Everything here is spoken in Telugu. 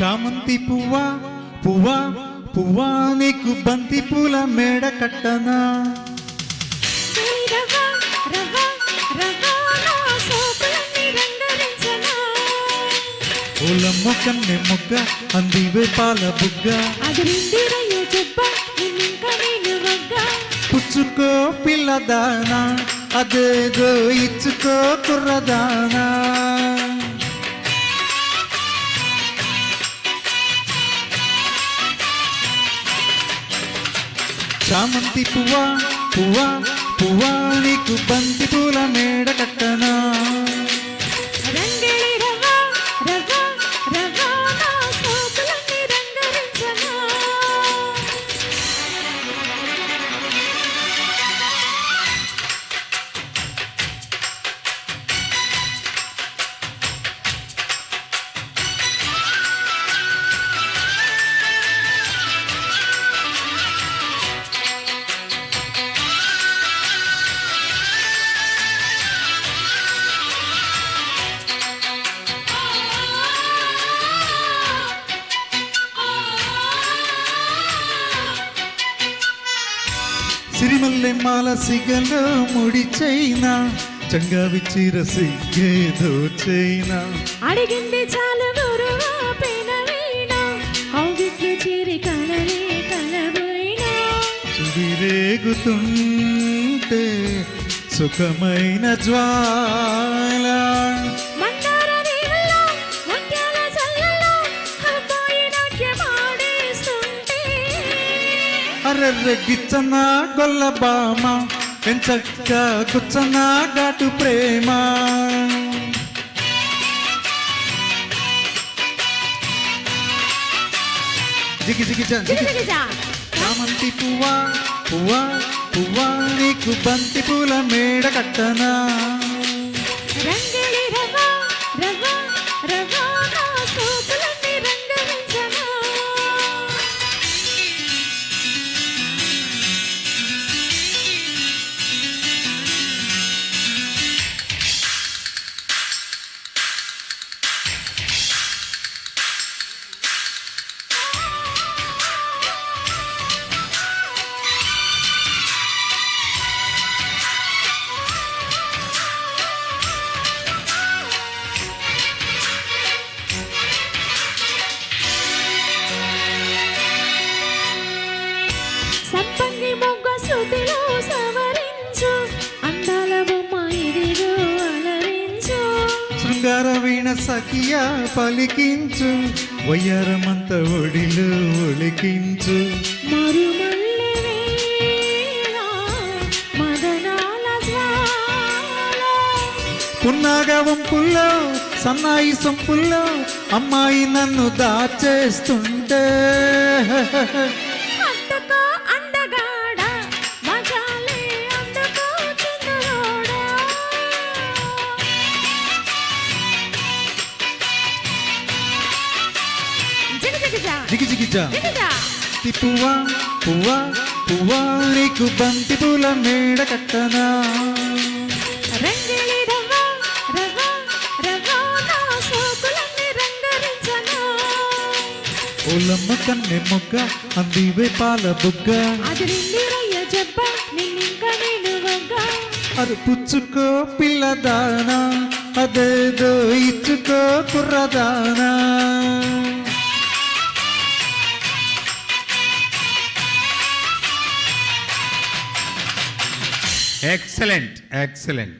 చామంతి పువ్వా పువ్వా పువ్వా నీకు బంతి పూల మేడ కట్టనా ఈ రవ్వ, రవ్వ, రవ్వ నా సోకులన్నీ రంగరించనా? పూలమ్మ కన్నె మొగ్గ అందివే పాల బుగ్గ. పుచ్చుకో పిల్లదానా అదేదో ఇచ్చుకో కుర్రదానా చామంతి పువ్వా పువ్వా పువ్వా సిరిమల్లె మాల సిగలో ముడి చైనా చంగావి చీర సిగ్గేదో చైనా అడిగింది చాలు గురువా పెనవీణ అవుగిట్లు చేరి కలబోయినా. సుడిరేగుతుంటే సుఖమైన జ్వాల. గిచ్చన గొల్ల బామ ఎంచక్క గుచ్చన ఘాటు ప్రేమ. జిగి జిగి. చామంతి పువ్వా పువ్వా పువ్వా నీకు బంతి పూల మేడ కట్టనా? సఖియ పలికించు వయ్యారమంత ఒడిలో ఒలికించు. మరుమల్లె వేళ మదనాల జ్వాల పున్నాగ వంపుల్లో సన్నాయి సొంపుల్లో అమ్మాయి నన్ను దాచేస్తుంటే. జిగ జిగ జా జిగి జిగి జా జిగ జా తి పువ్వా పువ్వా పువ్వా నీకు బంతి పూల మేడ కట్టనా. ఓలమ్మ కన్నె మొగ్గ అందివే పాల బుగ్గ. అది పుచ్చుకో పిల్లదానా అదేదో ఇచ్చుకో కుర్రదానా. Excellent, excellent.